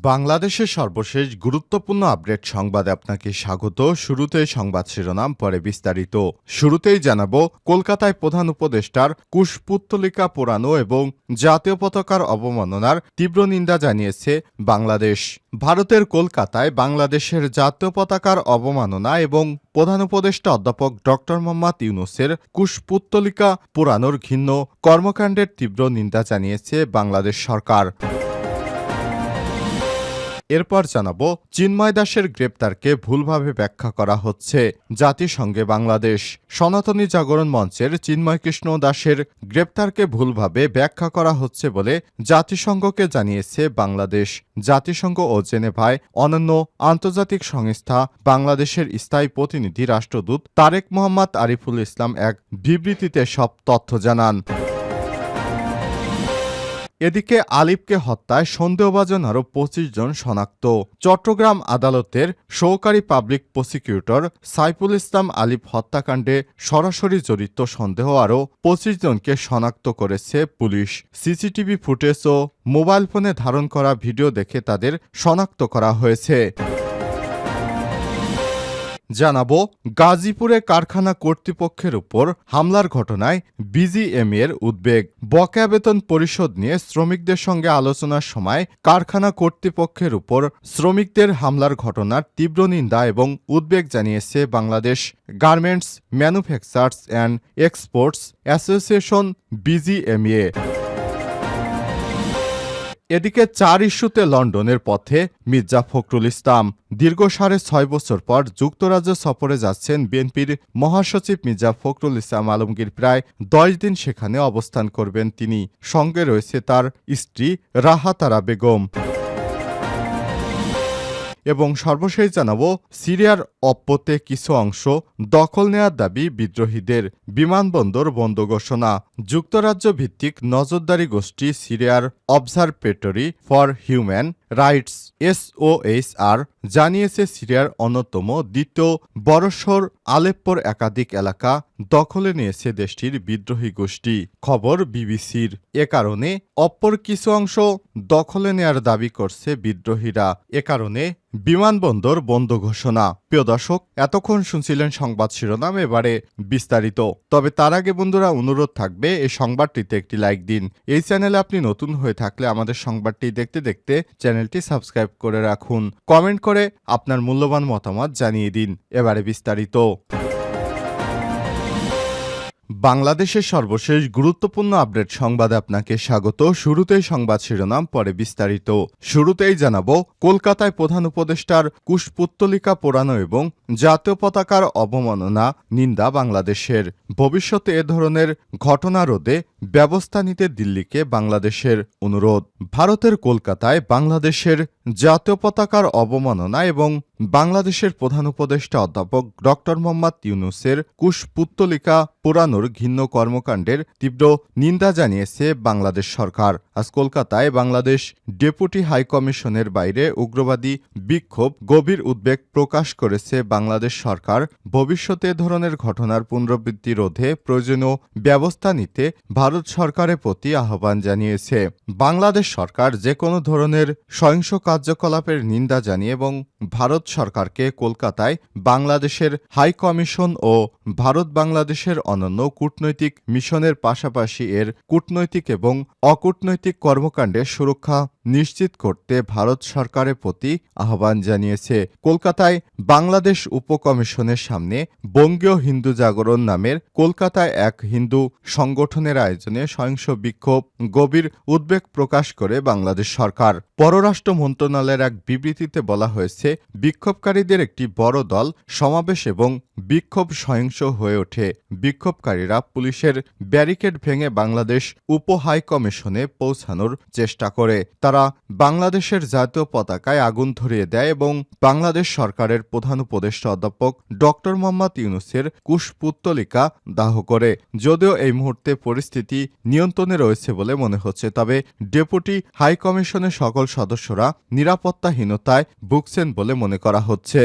বাংলাদেশের সর্বশেষ গুরুত্বপূর্ণ আপডেট সংবাদে আপনাকে স্বাগত। শুরুতে সংবাদ শিরোনাম, পরে বিস্তারিত। শুরুতেই জানাব, কলকাতায় প্রধান উপদেষ্টার কুশপুত্তলিকা পোড়ানো এবং জাতীয় পতাকার অবমাননার তীব্র নিন্দা জানিয়েছে বাংলাদেশ। ভারতের কলকাতায় বাংলাদেশের জাতীয় পতাকার অবমাননা এবং প্রধান উপদেষ্টা অধ্যাপক ড মোহাম্মদ ইউনুসের কুশপুত্তলিকা পোড়ানোর ঘিন্ন কর্মকাণ্ডের তীব্র নিন্দা জানিয়েছে বাংলাদেশ সরকার। এরপর জানাব, চিন্ময় দাসের গ্রেপ্তারকে ভুলভাবে ব্যাখ্যা করা হচ্ছে জাতিসংঘে বাংলাদেশ। সনাতনী জাগরণ মঞ্চের চিন্ময় কৃষ্ণ দাসের গ্রেপ্তারকে ভুলভাবে ব্যাখ্যা করা হচ্ছে বলে জাতিসংঘকে জানিয়েছে বাংলাদেশ। জাতিসংঘ ও জেনেভায় অনন্য আন্তর্জাতিক সংস্থা, বাংলাদেশের স্থায়ী প্রতিনিধি রাষ্ট্রদূত তারেক মোহাম্মদ আরিফুল ইসলাম এক বিবৃতিতে সব তথ্য জানান। এদিকে আলিফকে হত্যায় সন্দেহভাজন আরও পঁচিশ জন শনাক্ত। চট্টগ্রাম আদালতের সহকারী পাবলিক প্রসিকিউটর সাইফুল ইসলাম আলিফ হত্যাকাণ্ডে সরাসরি জড়িত সন্দেহ আরও পঁচিশ জনকে শনাক্ত করেছে পুলিশ। সিসিটিভি ফুটেজ ও মোবাইল ফোনে ধারণ করা ভিডিও দেখে তাদের শনাক্ত করা হয়েছে। জানাব, গাজীপুরে কারখানা কর্তৃপক্ষের উপর হামলার ঘটনায় বিজিএমএর উদ্বেগ। বকেয়া বেতন পরিশোধ নিয়ে শ্রমিকদের সঙ্গে আলোচনার সময় কারখানা কর্তৃপক্ষের উপর শ্রমিকদের হামলার ঘটনার তীব্র নিন্দা এবং উদ্বেগ জানিয়েছে Bangladesh garments manufacturers and exports association BGMEA. এদিকে চার ইস্যুতে লন্ডনের পথে মির্জা ফখরুল ইসলাম দীর্ঘ সাড়ে ছয় বছর পর যুক্তরাজ্য সফরে যাচ্ছেন বিএনপির মহাসচিব মির্জা ফখরুল ইসলাম আলমগীর। প্রায় দশ দিন সেখানে অবস্থান করবেন তিনি। সঙ্গে রয়েছে তার স্ত্রী রাহাতারা বেগম। এবং সর্বশেষ জানাব, সিরিয়ার অপ্পতে কিছু অংশ দখল নেয়ার দাবি বিদ্রোহীদের। বিমানবন্দর বন্ধ ঘোষণা। যুক্তরাজ্য ভিত্তিক নজরদারি গোষ্ঠী সিরিয়ার observatory for human rights SOHR জানিয়েছে সিরিয়ার অন্যতম দ্বিতীয় বড়সর আলেপ্পোর একাধিক এলাকা দখলে নিয়েছে দেশটির বিদ্রোহী গোষ্ঠী। খবর বিবিসির। এ কারণে অপর কিছু অংশ দখলে নেয়ার দাবি করছে বিদ্রোহীরা। এ কারণে বিমানবন্দর বন্ধ ঘোষণা। প্রিয় দর্শক, এতক্ষণ শুনছিলেন সংবাদ শিরোনাম, এবারে বিস্তারিত। তবে তার আগে বন্ধুরা, অনুরোধ থাকবে, এই সংবাদটিতে একটি লাইক দিন। এই চ্যানেলে আপনি নতুন হয়ে থাকলে আমাদের সংবাদটি দেখতে দেখতে চ্যানেলটি সাবস্ক্রাইব করে রাখুন। কমেন্ট করে আপনার মূল্যবান মতামত জানিয়ে দিন। এবারে বিস্তারিত। বাংলাদেশের সর্বশেষ গুরুত্বপূর্ণ আপডেট সংবাদে আপনাকে স্বাগত। শুরুতেই সংবাদ শিরোনাম, পরে বিস্তারিত। শুরুতেই জানাব, কলকাতায় প্রধান উপদেষ্টার কুশপুত্তলিকা পোড়ানো এবং জাতীয় পতাকার অবমাননা, নিন্দা বাংলাদেশের। ভবিষ্যতে এ ধরনের ঘটনা রোধে ব্যবস্থা নিতে দিল্লিকে বাংলাদেশের অনুরোধ। ভারতের কলকাতায় বাংলাদেশের জাতীয় পতাকার অবমাননা এবং বাংলাদেশের প্রধান উপদেষ্টা অধ্যাপক ড মোহাম্মদ ইউনুসের কুশপুত্তলিকা পোড়ানোর ঘিন্ন কর্মকাণ্ডের তীব্র নিন্দা জানিয়েছে বাংলাদেশ সরকার। আজ কলকাতায় বাংলাদেশ ডেপুটি হাইকমিশনের বাইরে উগ্রবাদী বিক্ষোভ গভীর উদ্বেগ প্রকাশ করেছে বাংলাদেশ সরকার। ভবিষ্যতে ধরনের ঘটনার পুনরাবৃত্তি রোধে প্রয়োজনীয় ব্যবস্থা নিতে ভারত সরকারের প্রতি আহ্বান জানিয়েছে। বাংলাদেশ সরকার যে কোনো ধরনের সহিংস কার্যকলাপের নিন্দা জানিয়ে এবং ভারত সরকারকে কলকাতায় বাংলাদেশের হাই কমিশন ও ভারত বাংলাদেশের অনন্য কূটনৈতিক মিশনের পাশাপাশি এর কূটনৈতিক এবং অকূটনৈতিক কর্মকাণ্ডে সুরক্ষা নিশ্চিত করতে ভারত সরকারের প্রতি আহ্বান জানিয়েছে। কলকাতায় বাংলাদেশ উপকমিশনের সামনে বঙ্গীয় হিন্দু জাগরণ নামের কলকাতায় এক হিন্দু সংগঠনের আয়োজনে সহিংস বিক্ষোভ, গভীর উদ্বেগ প্রকাশ করে বাংলাদেশ সরকার। পররাষ্ট্র মন্ত্রণালয়ের এক বিবৃতিতে বলা হয়েছে, বিক্ষোভকারীদের একটি বড় দল সমাবেশ এবং বিক্ষোভ সহিংস হয়ে ওঠে। বিক্ষোভকারীরা পুলিশের ব্যারিকেড ভেঙে বাংলাদেশ উপ হাই কমিশনে পৌঁছানোর চেষ্টা করে। তারা বাংলাদেশের জাতীয় পতাকায় আগুন ধরিয়ে দেয় এবং বাংলাদেশ সরকারের প্রধান উপদেষ্টা অধ্যাপক ড মোহাম্মদ ইউনুসের কুশপুত্তলিকা দাহ করে। যদিও এই মুহূর্তে পরিস্থিতি নিয়ন্ত্রণে রয়েছে বলে মনে হচ্ছে, তবে ডেপুটি হাইকমিশনের সকল সদস্যরা নিরাপত্তাহীনতায় ভুগছেন বলে মনে করা হচ্ছে।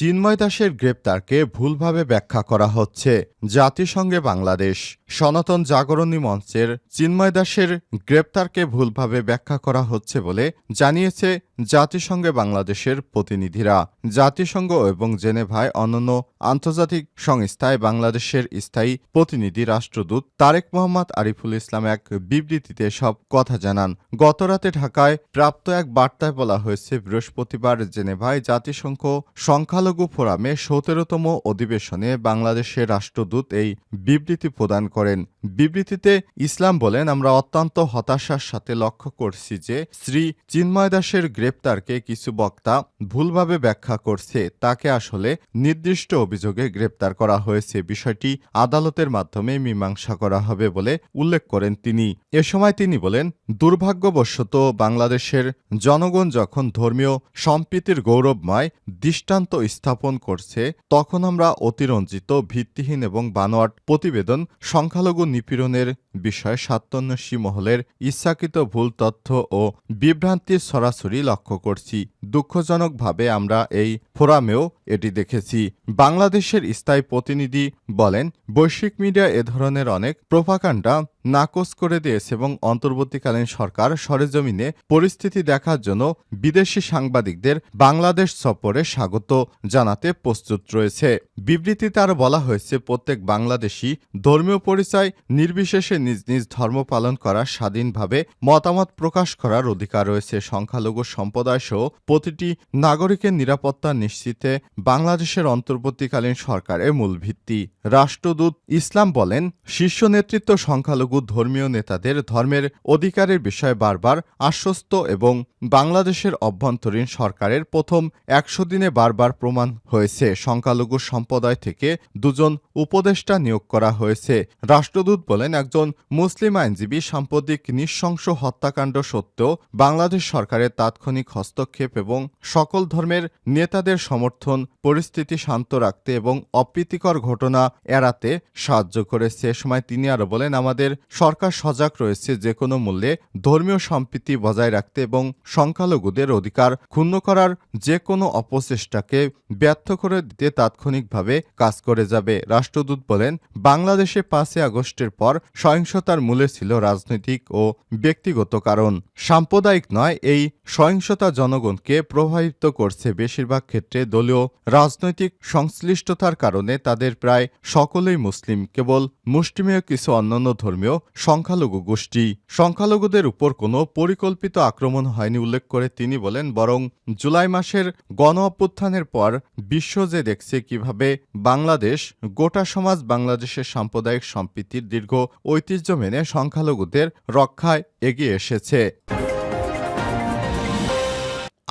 চিন্ময় দাসের গ্রেপ্তারকে ভুলভাবে ব্যাখ্যা করা হচ্ছে। জাতিসংঘে বাংলাদেশ সনাতন জাগরণী মঞ্চের চিন্ময় দাসের গ্রেপ্তারকে ভুলভাবে ব্যাখ্যা করা হচ্ছে বলে জানিয়েছে জাতিসংঘে বাংলাদেশের প্রতিনিধিরা। জাতিসংঘ এবং জেনেভায় অন্যান্য আন্তর্জাতিক সংস্থায় বাংলাদেশের স্থায়ী প্রতিনিধি রাষ্ট্রদূত তারেক মোহাম্মদ আরিফুল ইসলাম এক বিবৃতিতে সব কথা জানান। গতরাতে ঢাকায় প্রাপ্ত এক বার্তায় বলা হয়েছে, বৃহস্পতিবার জেনেভায় জাতিসংঘ সংখ্যালঘু ফোরামে সতেরোতম অধিবেশনে বাংলাদেশের রাষ্ট্রদূত এই বিবৃতি প্রদান করেন। বিবৃতিতে ইসলাম বলেন, আমরা অত্যন্ত হতাশার সাথে লক্ষ্য করছি যে শ্রী চিন্ময় দাসের গ্রেপ্তারকে কিছু বক্তা ভুলভাবে ব্যাখ্যা করছে, তাকে আসলে নির্দিষ্ট অভিযোগে গ্রেপ্তার করা হয়েছে। বিষয়টি আদালতের মাধ্যমে মীমাংসা করা হবে বলে উল্লেখ করেন তিনি। এ সময় তিনি বলেন, দুর্ভাগ্যবশত বাংলাদেশের জনগণ যখন ধর্মীয় সম্প্রীতির গৌরবময় দৃষ্টান্ত স্থাপন করছে, তখন আমরা অতিরঞ্জিত, ভিত্তিহীন এবং বানোয়াট প্রতিবেদন, সংখ্যালঘু নিপীড়নের বিষয়ে স্বাত্তন্বেষী মহলের ইচ্ছাকৃত ভুল তথ্য ও বিভ্রান্তির সরাসরি লক্ষ্য করছি। দুঃখজনকভাবে আমরা এই ফোরামেও এটি দেখেছি। বাংলাদেশের স্থায়ী প্রতিনিধি বলেন, বৈশ্বিক মিডিয়া এ ধরনের অনেক প্রোপাকাণ্ডা নাকচ করে দিয়েছে এবং অন্তর্বর্তীকালীন সরকার সরেজমিনে পরিস্থিতি দেখার জন্য বিদেশি সাংবাদিকদের বাংলাদেশ সফরে স্বাগত জানাতে প্রস্তুত রয়েছে। বিবৃতিতে আরও বলা হয়েছে, প্রত্যেক বাংলাদেশি ধর্মীয় পরিচয় নির্বিশেষে নিজ নিজ ধর্ম পালন করার স্বাধীনভাবে মতামত প্রকাশ করার অধিকার রয়েছে। সংখ্যালঘু সম্প্রদায় সহ প্রতিটি নাগরিকের নিরাপত্তা নিশ্চিতে বাংলাদেশের অন্তর্বর্তীকালীন সরকারের মূল ভিত্তি। রাষ্ট্রদূত ইসলাম বলেন, শীর্ষ নেতৃত্ব সংখ্যালঘু ধর্মীয় নেতাদের ধর্মের অধিকারের বিষয়ে বারবার আশ্বস্ত এবং বাংলাদেশের অভ্যন্তরীণ সরকারের প্রথম একশো দিনে বারবার প্রমাণ হয়েছে। সংখ্যালঘু সম্প্রদায় থেকে দুজন উপদেষ্টা নিয়োগ করা হয়েছে। রাষ্ট্রদূত বলেন, একজন মুসলিম আইনজীবী সাম্প্রতিক নৃশংস হত্যাকাণ্ড সত্ত্বেও বাংলাদেশ সরকারের তাৎক্ষণিক হস্তক্ষেপ এবং সকল ধর্মের নেতাদের সমর্থন, পরিস্থিতি শান্ত রাখতে এবং অপ্রীতিকর ঘটনা এড়াতে সাহায্য করেছে। এ সময় তিনি আরও বলেন, আমাদের সরকার সজাগ রয়েছে যে কোনো মূল্যে ধর্মীয় সম্প্রীতি বজায় রাখতে এবং সংখ্যালঘুদের অধিকার ক্ষুণ্ণ করার যে কোনো অপচেষ্টাকে ব্যর্থ করে দিতে তাৎক্ষণিকভাবে কাজ করে যাবে। রাষ্ট্রদূত বলেন, বাংলাদেশে পাঁচই আগস্টের পর সহিংসতার মূলে ছিল রাজনৈতিক ও ব্যক্তিগত কারণ। সাম্প্রদায়িক নয়, এই সহিংসতা জনগণকে প্রভাবিত করছে বেশিরভাগ ক্ষেত্রে দলীয় রাজনৈতিক সংশ্লিষ্টতার কারণে। তাদের প্রায় সকলেই মুসলিম, কেবল মুষ্টিমেয় কিছু অন্যান্য ধর্মীয় সংখ্যালঘু গোষ্ঠী। সংখ্যালঘুদের উপর কোনো পরিকল্পিত আক্রমণ হয়নি উল্লেখ করে তিনি বলেন, বরং জুলাই মাসের গণ অভ্যুত্থানের পর বিশ্ব যে দেখছে কীভাবে বাংলাদেশ, গোটা সমাজ বাংলাদেশের সাম্প্রদায়িক সম্প্রীতির দীর্ঘ ঐতিহ্য মেনে সংখ্যালঘুদের রক্ষায় এগিয়ে এসেছে।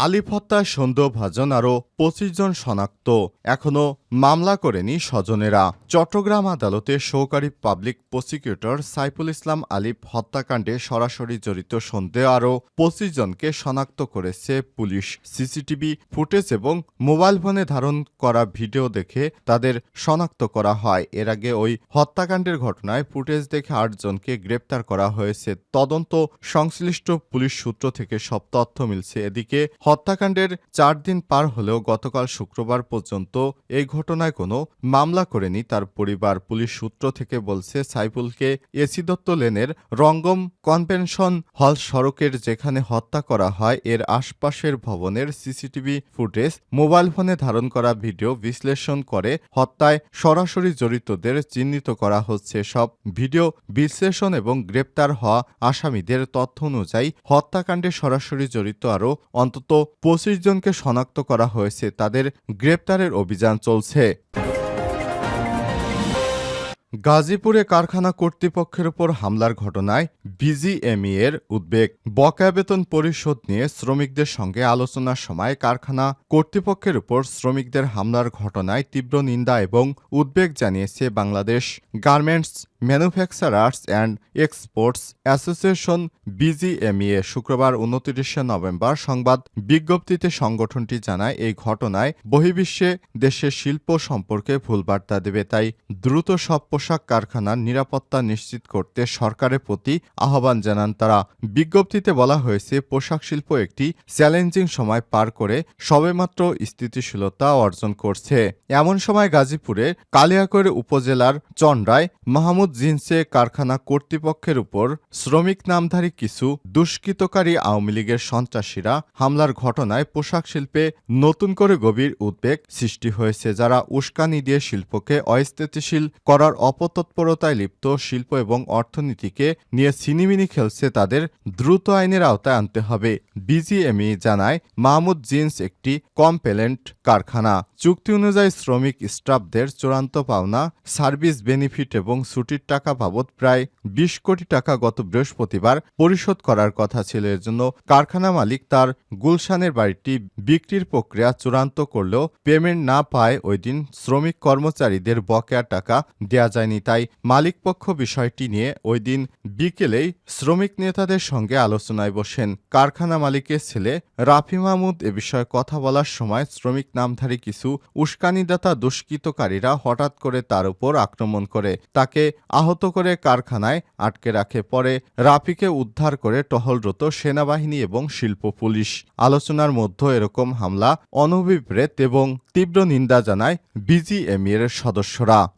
আলিফ হত্যায় সন্দেহভাজন আরও পঁচিশ জন শনাক্ত। এখনও মামলা করেনি স্বজনেরা। চট্টগ্রাম আদালতে সহকারী পাবলিক প্রসিকিউটর সাইফুল ইসলাম আলিফ হত্যাকাণ্ডে সরাসরি জড়িত সন্দেহ আরও পঁচিশ জনকে শনাক্ত করেছে পুলিশ। সিসিটিভি ফুটেজ এবং মোবাইল ফোনে ধারণ করা ভিডিও দেখে তাদের শনাক্ত করা হয়। এর আগে ওই হত্যাকাণ্ডের ঘটনায় ফুটেজ দেখে আটজনকে গ্রেপ্তার করা হয়েছে। তদন্ত সংশ্লিষ্ট পুলিশ সূত্র থেকে সব তথ্য মিলছে। এদিকে হত্যাকাণ্ডের চার দিন পার হলেও গতকাল শুক্রবার পর্যন্ত এই ঘটনায় কোনো মামলা করেনি তার পরিবার। পুলিশ সূত্র থেকে বলছে, সাইফুলকে এসি দত্ত লেনের রঙ্গম কনভেনশন হল সড়কের যেখানে হত্যা করা হয়, এর আশপাশের ভবনের সিসিটিভি ফুটেজ মোবাইল ফোনে ধারণ করা ভিডিও বিশ্লেষণ করে হত্যায় সরাসরি জড়িতদের চিহ্নিত করা হচ্ছে। সব ভিডিও বিশ্লেষণ এবং গ্রেপ্তার হওয়া আসামিদের তথ্য অনুযায়ী হত্যাকাণ্ডে সরাসরি জড়িত আরও অন্তত পঁচিশ জনকে শনাক্ত করা হয়েছে। তাদের গ্রেপ্তারের অভিযান চলছে। গাজীপুরে কারখানা কর্তৃপক্ষের উপর হামলার ঘটনায় বিজিএমই এর উদ্বেগ। বকেয়া বেতন পরিশোধ নিয়ে শ্রমিকদের সঙ্গে আলোচনার সময় কারখানা কর্তৃপক্ষের উপর শ্রমিকদের হামলার ঘটনায় তীব্র নিন্দা এবং উদ্বেগ জানিয়েছে Bangladesh garments manufacturers and exports association BGMEA শুক্রবার উনত্রিশে নভেম্বর সংবাদ বিজ্ঞপ্তিতে সংগঠনটি জানায়, এই ঘটনায় বহির্বিশ্বে দেশের শিল্প সম্পর্কে ভুল বার্তা দেবে। তাই দ্রুত সব পোশাক কারখানার নিরাপত্তা নিশ্চিত করতে সরকারের প্রতি আহ্বান জানান তারা। বিজ্ঞপ্তিতে বলা হয়েছে, পোশাক শিল্প একটি চ্যালেঞ্জিং সময় পার করে সবেমাত্র স্থিতিশীলতা অর্জন করছে। এমন সময় গাজীপুরে কালিয়াকৈর উপজেলার চন্ডায় মাহমুদ জিনসে কারখানা কর্তৃপক্ষের উপর শ্রমিক নামধারী কিছু দুষ্কৃতকারী আওয়ামী লীগের সন্ত্রাসীরা হামলার ঘটনায় পোশাক শিল্পে নতুন করে গভীর উদ্বেগ সৃষ্টি হয়েছে, যারা উস্কানি দিয়ে শিল্পকে অস্থিতিশীল করার অপতৎপরতায় লিপ্ত শিল্প এবং অর্থনীতিকে নিয়ে সিনিমিনি খেলছে তাদের দ্রুত আইনের আওতায় আনতে হবে, বিজিএমই জানায়। মাহমুদ জিন্স একটি কম্পেলেন্ট কারখানা। চুক্তি অনুযায়ী শ্রমিক স্টাফদের চূড়ান্ত পাওনা, সার্ভিস বেনিফিট এবং ছুটির টাকা বাবদ প্রায় বিশ কোটি টাকা গত বৃহস্পতিবার পরিশোধ করার কথা ছিল। এর জন্য কারখানা মালিক তার গুলশানের বাড়িটি বিক্রির প্রক্রিয়া চূড়ান্ত করলেও পেমেন্ট না পায় ওই দিন শ্রমিক কর্মচারীদের বকেয়া টাকা দেয়া যায়নি। তাই মালিকপক্ষ বিষয়টি নিয়ে ওই দিন বিকেলেই শ্রমিক নেতাদের সঙ্গে আলোচনায় বসেন। কারখানা মালিকের ছেলে রাফি মাহমুদ এ বিষয়ে কথা বলার সময় শ্রমিক নামধারী কিছু উস্কানিদাতা দুষ্কৃতকারীরা হঠাৎ করে তার উপর আক্রমণ করে। তাকে আহত করে কারখানায় আটকে রাখে। পরে রাফিকে উদ্ধার করে টহলরত সেনাবাহিনী এবং শিল্প পুলিশ। আলোচনার মধ্যে এরকম হামলা, অনভিপ্রেত এবং তীব্র নিন্দা জানায় বিজিএমইয়ের সদস্যরা।